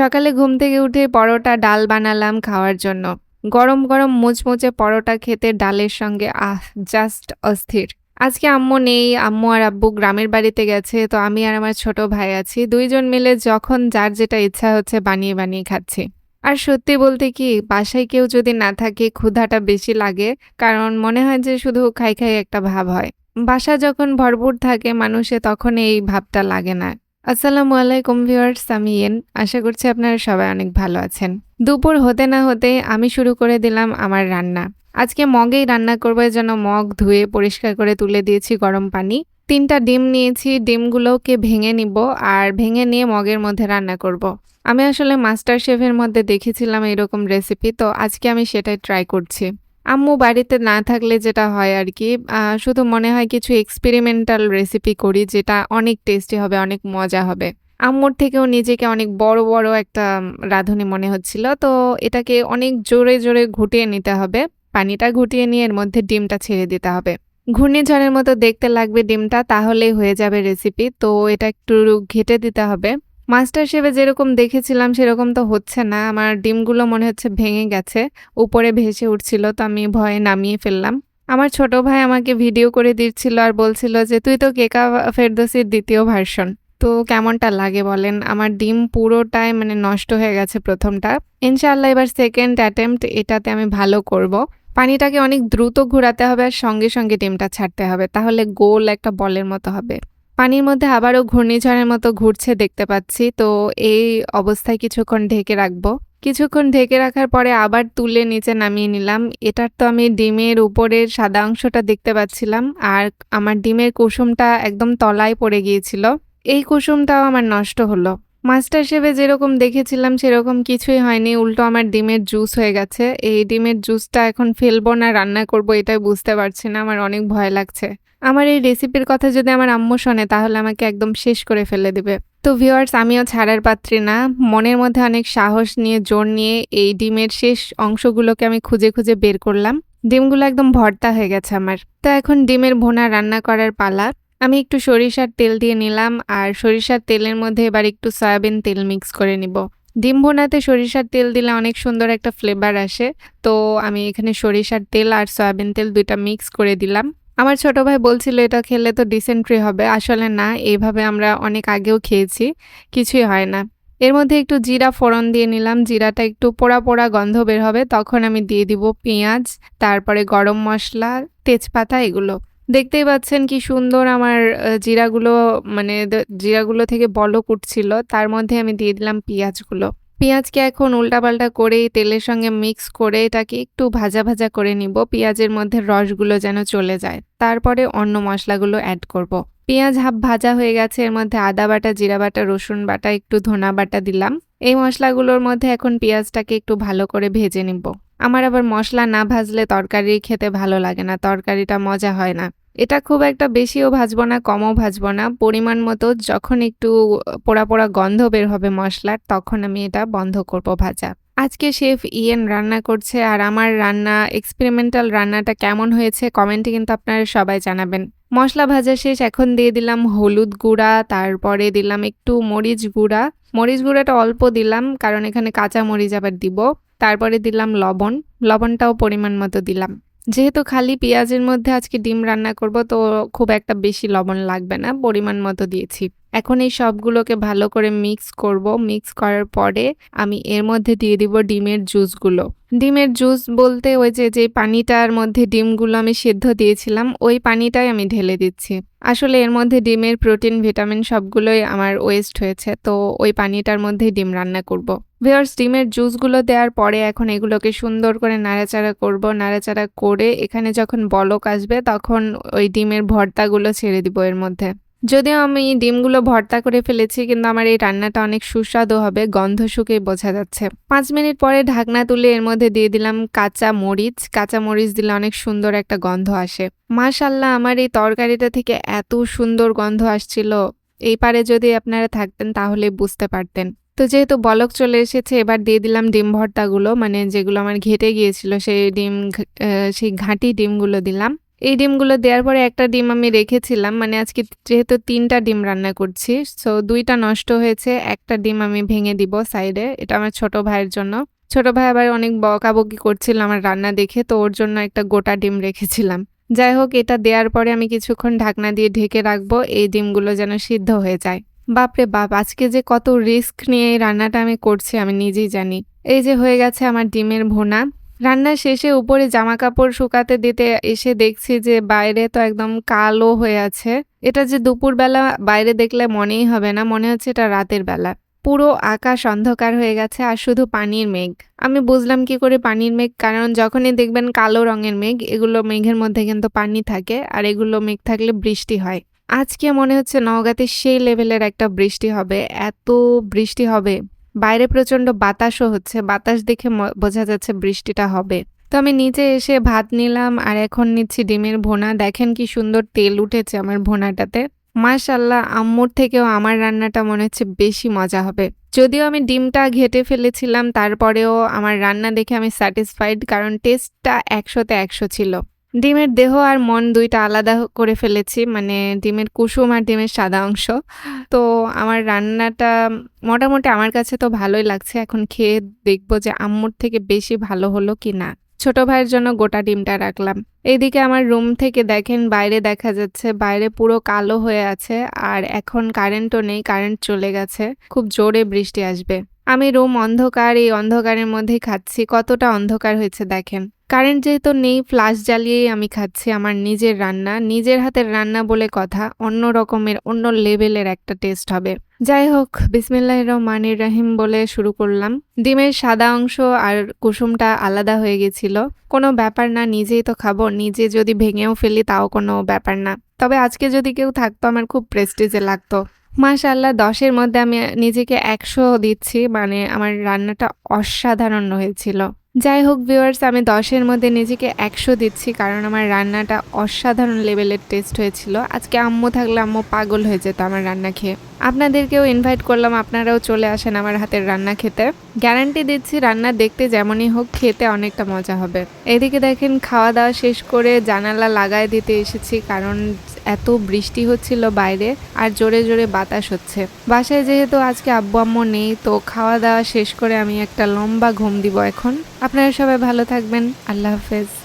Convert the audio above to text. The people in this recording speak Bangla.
সকালে ঘুম থেকে উঠে পরোটা, ডাল বানালাম খাওয়ার জন্য। গরম গরম মুচমুচে পরোটা খেতে ডালের সঙ্গে, আহ জাস্ট অস্থির। আজকে আম্মু নেই, আম্মু আর আব্বু গ্রামের বাড়িতে গেছে, তো আমি আর আমার ছোট ভাই আছি। দুইজন মিলে যখন যার যেটা ইচ্ছা হচ্ছে বানিয়ে বানিয়ে খাচ্ছি। আর সত্যি বলতে কি, বাসায় কেউ যদি না থাকে ক্ষুধাটা বেশি লাগে, কারণ মনে হয় যে শুধু খাই খাই একটা ভাব হয়। বাসা যখন ভরপুর থাকে, মানুষে তখন এই ভাবটা লাগে না। আসসালামু আলাইকুম ভিউয়ার্স, আমি ইয়েন। আশা করছি আপনারা সবাই অনেক ভালো আছেন। দুপুর হতে না হতে আমি শুরু করে দিলাম আমার রান্না। আজকে মগেই রান্না করব জন্য মগ ধুয়ে পরিষ্কার করে তুলে দিয়েছি গরম পানি। তিনটা ডিম নিয়েছি, ডিমগুলোকে ভেঙে নিব আর ভেঙে নিয়ে মগের মধ্যে রান্না করব। আমি আসলে মাস্টার শেফের মধ্যে দেখেছিলাম এরকম রেসিপি, তো আজকে আমি সেটাই ট্রাই করছি। আম্মু বাড়িতে না থাকলে যেটা হয় আর কি শুধু মনে হয় কিছু এক্সপেরিমেন্টাল রেসিপি করি যেটা অনেক টেস্টি হবে, অনেক মজা হবে। আম্মুর থেকেও নিজেকে অনেক বড় বড় একটা রাঁধুনি মনে হচ্ছিল। তো এটাকে অনেক জোরে জোরে ঘুটিয়ে নিতে হবে। পানিটা ঘুটিয়ে নিয়ে এর মধ্যে ডিমটা ছেড়ে দিতে হবে। ঘূর্ণিঝড়ের মতো দেখতে লাগবে ডিমটা, তাহলেই হয়ে যাবে রেসিপি তো এটা একটু ঘেটে দিতে হবে। মাস্টার শেফে যেরকম দেখেছিলাম, সেরকম তো হচ্ছে না। আমার ডিমগুলো মনে হচ্ছে ভেঙে গেছে, উপরে ভেসে উঠছিল, তো আমি ভয়ে নামিয়ে ফেললাম। আমার ছোট ভাই আমাকে ভিডিও করে দিচ্ছিল আর বলছিল যে, তুই তো কেকা ফেরদোসির দ্বিতীয় ভার্সন তো কেমনটা লাগে বলেন? আমার ডিম পুরোটাই মানে নষ্ট হয়ে গেছে প্রথমটা। ইনশাআল্লাহ এবার সেকেন্ড অ্যাটেম্পট এটাতে আমি ভালো করব। পানিটাকে অনেক দ্রুত ঘোরাতে হবে আর সঙ্গে সঙ্গে ডিমটা ছাড়তে হবে। তাহলে গোল একটা বলের মতো হবে। পানির মধ্যে আবারও ঘূর্ণিঝড়ের মতো ঘুরছে দেখতে পাচ্ছি। তো এই অবস্থায় কিছুক্ষণ ঢেকে রাখব। কিছুক্ষণ ঢেকে রাখার পরে আবার তুলে নিচে নামিয়ে নিলাম। এটার তো আমি ডিমের উপরের সাদা অংশটা দেখতে পাচ্ছিলাম। আর আমার ডিমের কুসুমটা একদম তলায় পড়ে গিয়েছিল। এই কুসুমটাও আমার নষ্ট হলো। মাস্টার শেফে যেরকম দেখেছিলাম, সেরকম কিছুই হয়নি। উল্টো আমার ডিমের জুস হয়ে গেছে। এই ডিমের জুসটা এখন ফেলব না, রান্না করব, এটাই বুঝতে পারছি না। আমার অনেক ভয় লাগছে। আমার এই রেসিপির কথা যদি আমার আম্মু শোনে, তাহলে আমাকে একদম শেষ করে ফেলে দিবে। তো ভিওয়ার্স আমিও ছাড়ার পাত্রী না। মনের মধ্যে অনেক সাহস নিয়ে, জোর নিয়ে এই ডিমের শেষ অংশগুলোকে আমি খুঁজে খুঁজে বের করলাম। ডিমগুলো একদম ভর্তা হয়ে গেছে আমার। তো এখন ডিমের ভোনা রান্না করার পালা। আমি একটু সরিষার তেল দিয়ে নিলাম আর সরিষার তেলের মধ্যে এবার একটু সয়াবিন তেল মিক্স করে নিব। ডিম ভোনাতে সরিষার তেল দিলে অনেক সুন্দর একটা ফ্লেভার আসে। তো আমি এখানে সরিষার তেল আর সয়াবিন তেল দুইটা মিক্স করে দিলাম। আমার ছোট ভাই বলছিল, এটা খেলে তো ডিসেন্ট্রি হবে। আসলে না এইভাবে আমরা অনেক আগেও খেয়েছি, কিছুই হয় না। এর মধ্যে একটু জিরা ফোড়ন দিয়ে নিলাম। জিরাটা একটু পোড়া পোড়া গন্ধ বের হবে। তখন আমি দিয়ে দিব পেঁয়াজ, তারপরে গরম মশলা, তেজপাতা, এগুলো। দেখতেই পাচ্ছেন কি সুন্দর আমার জিরাগুলো মানে জিরাগুলো থেকে বলক উঠছিল। তার মধ্যে আমি দিয়ে দিলাম পেঁয়াজগুলো। পেঁয়াজকে এখন উল্টাপাল্টা করে তেলের সঙ্গে মিক্স করে এটাকে একটু ভাজা ভাজা করে নিব। পেঁয়াজের মধ্যে রসগুলো যেন চলে যায়। তারপরে অন্য মশলাগুলো অ্যাড করব। পেঁয়াজ হাফ ভাজা হয়ে গেছে। এর মধ্যে আদা বাটা, জিরা বাটা, রসুন বাটা, একটু ধনা বাটা দিলাম। এই মশলাগুলোর মধ্যে এখন পেঁয়াজটাকে একটু ভালো করে ভেজে নিব। আমার আবার মশলা না ভাজলে তরকারি খেতে ভালো লাগে না। তরকারিটা মজা হয় না। এটা খুব একটা বেশিও ভাজবো না, কমও ভাজবো না। পরিমাণ মতো যখন একটু পোড়া পোড়া গন্ধ বের হবে মশলার, তখন আমি এটা বন্ধ করব ভাজা। আজকে শেফ ইয়েন রান্না করছে আর আমার রান্না এক্সপেরিমেন্টাল রান্নাটা কেমন হয়েছে কমেন্টে কিন্তু আপনারা সবাই জানাবেন। মশলা ভাজা শেষ, এখন দিয়ে দিলাম হলুদ গুঁড়া, তারপরে দিলাম একটু মরিচ গুঁড়া। মরিচ গুঁড়াটা অল্প দিলাম, কারণ এখানে কাঁচা মরিচ আবার দিব। তারপরে দিলাম লবণ, লবণটাও পরিমাণ মতো দিলাম। যেহেতু খালি পেঁয়াজের মধ্যে আজকে ডিম রান্না করব, তো খুব একটা বেশি লবণ লাগবে না, পরিমাণ মতো দিয়েছি। এখন এই সবগুলোকে ভালো করে মিক্স করব। মিক্স করার পরে আমি এর মধ্যে দিয়ে দিব ডিমের জুসগুলো ডিমের জুস বলতে ওই যে যে পানিটার মধ্যে ডিমগুলো আমি সেদ্ধ দিয়েছিলাম, ওই পানিটাই আমি ঢেলে দিচ্ছি আসলে এর মধ্যে ডিমের প্রোটিন, ভিটামিন সবগুলোই আমার ওয়েস্ট হয়েছে, তো ওই পানিটার মধ্যেই ডিম রান্না করব। ভিওর্স ডিমের জুসগুলো দেওয়ার পরে এখন এগুলোকে সুন্দর করে নাড়াচাড়া করব, নাড়াচাড়া করে এখানে যখন বলক আসবে তখন ওই ডিমের ভর্তাগুলো ছেড়ে দিব এর মধ্যে যদিও আমি ডিমগুলো ভর্তা করে ফেলেছি, কিন্তু আমার এই রান্নাটা অনেক সুস্বাদু হবে, গন্ধ শুকে বোঝা যাচ্ছে। পাঁচ মিনিট পরে ঢাকনা তুলে এর মধ্যে দিয়ে দিলাম কাঁচা মরিচ। কাঁচা মরিচ দিলে অনেক সুন্দর একটা গন্ধ আসে। মাশাল্লাহ আমার এই তরকারিটা থেকে এত সুন্দর গন্ধ আসছিল। এই পারে যদি আপনারা থাকতেন তাহলে বুঝতে পারতেন। তো যেহেতু বলক চলে এসেছে, এবার দিয়ে দিলাম ডিম ভর্তাগুলো মানে যেগুলো আমার ঘেটে গিয়েছিল, সেই ডিম সেই ঘাঁটি ডিমগুলো দিলাম। এই ডিমগুলো দেওয়ার পরে একটা ডিম আমি রেখেছিলাম মানে আজকে যেহেতু তিনটা ডিম রান্না করছি সো দুইটা নষ্ট হয়েছে, একটা ডিম আমি ভেঙে দিব সাইডে, এটা আমার ছোট ভাইয়ের জন্য। ছোট ভাই আবার অনেক বকাবকি করছিল আমার রান্না দেখে, তো ওর জন্য একটা গোটা ডিম রেখেছিলাম। যাই হোক, এটা দেওয়ার পরে আমি কিছুক্ষণ ঢাকনা দিয়ে ঢেকে রাখব, এই ডিমগুলো যেন সিদ্ধ হয়ে যায়। বাপরে বাপ, আজকে যে কত রিস্ক নিয়ে এই রান্নাটা আমি করছি, আমি নিজেই জানি। এই যে হয়ে গেছে আমার ডিমের ভোনা। রান্না শেষে উপরে জামা কাপড় শুকাতে দিতে এসে দেখছি যে বাইরে তো একদম কালো হয়ে আছে। এটা যে দুপুরবেলা বাইরে দেখলে মনেই হবে না, মনে হচ্ছে এটা রাতের বেলা। পুরো আকাশ অন্ধকার হয়ে গেছে আর শুধু পানির মেঘ। আমি বুঝলাম কি করে পানির মেঘ, কারণ যখনই দেখবেন কালো রঙের মেঘ, এগুলো মেঘের মধ্যে কিন্তু পানি থাকে আর এগুলো মেঘ থাকলে বৃষ্টি হয়। আজকে মনে হচ্ছে নওগাঁতে সেই লেভেলের একটা বৃষ্টি হবে, এত বৃষ্টি হবে। বাইরে প্রচণ্ড বাতাসও হচ্ছে, বাতাস দেখে বোঝা যাচ্ছে বৃষ্টিটা হবে। তো আমি নিচে এসে ভাত নিলাম আর এখন নিচ্ছি ডিমের ভোনা। দেখেন কি সুন্দর তেল উঠেছে আমার ভোনাটাতে। মাশাল্লাহ আম্মুর থেকেও আমার রান্নাটা মনে হচ্ছে বেশি মজা হবে। যদিও আমি ডিমটা ঘেটে ফেলেছিলাম, তারপরেও আমার রান্না দেখে আমি স্যাটিসফাইড কারণ টেস্টটা একশোতে একশো ছিল। ডিমের দেহ আর মন দুইটা আলাদা করে ফেলেছি মানে ডিমের কুসুম আর ডিমের সাদা অংশ। তো আমার রান্নাটা মোটামুটি আমার কাছে তো ভালোই লাগছে, এখন খেয়ে দেখব যে আম্মুর থেকে বেশি ভালো হলো কি না। ছোট ভাইয়ের জন্য গোটা ডিমটা রাখলাম। এইদিকে আমার রুম থেকে দেখেন বাইরে দেখা যাচ্ছে, বাইরে পুরো কালো হয়ে আছে, আর এখন কারেন্টও নেই, কারেন্ট চলে গেছে। খুব জোরে বৃষ্টি আসবে। আমি রুম অন্ধকার, এই অন্ধকারের মধ্যেই খাচ্ছি। কতটা অন্ধকার হয়েছে দেখেন। কারেন্ট যেহেতু নেই, ফ্লাশ জ্বালিয়েই আমি খাচ্ছি আমার নিজের রান্না। নিজের হাতের রান্না বলে কথা, অন্য রকমের, অন্য লেভেলের একটা টেস্ট হবে। যাই হোক বিসমিল্লাহ রহমানির রাহিম বলে শুরু করলাম। ডিমের সাদা অংশ আর কুসুমটা আলাদা হয়ে গেছিল। কোনো ব্যাপার না, নিজেই তো খাব, নিজে যদি ভেঙেও ফেলি তাও কোনো ব্যাপার না। তবে আজকে যদি কেউ থাকতো, আমার খুব প্রেস্টিজে লাগতো। মাশাল্লাহ দশের মধ্যে আমি নিজেকে একশো দিচ্ছি মানে আমার রান্নাটা অসাধারণ হয়েছিল। যাই হোক ভিউয়ার্স আমি দশের মধ্যে নিজেকে একশো দিচ্ছি কারণ আমার রান্নাটা অসাধারণ লেভেলের টেস্ট হয়েছিল। আজকে আম্মু থাকলে আম্মু পাগল হয়ে যেত আমার রান্না খেয়ে। আপনাদেরকেও ইনভাইট করলাম, আপনারাও চলে আসেন আমার হাতের রান্না খেতে। গ্যারান্টি দিচ্ছি রান্না দেখতে যেমনই হোক, খেতে অনেকটা মজা হবে। এদিকে দেখেন, খাওয়া দাওয়া শেষ করে জানালা লাগায় দিতে এসেছি কারণ এত বৃষ্টি হচ্ছিল বাইরে আর জোরে জোরে বাতাস হচ্ছে। বাসায় যেহেতু আজকে আব্বু আম্মু নেই, তো খাওয়া দাওয়া শেষ করে আমি একটা লম্বা ঘুম দিব এখন। আপনারা সবাই ভালো থাকবেন। আল্লাহ হাফেজ।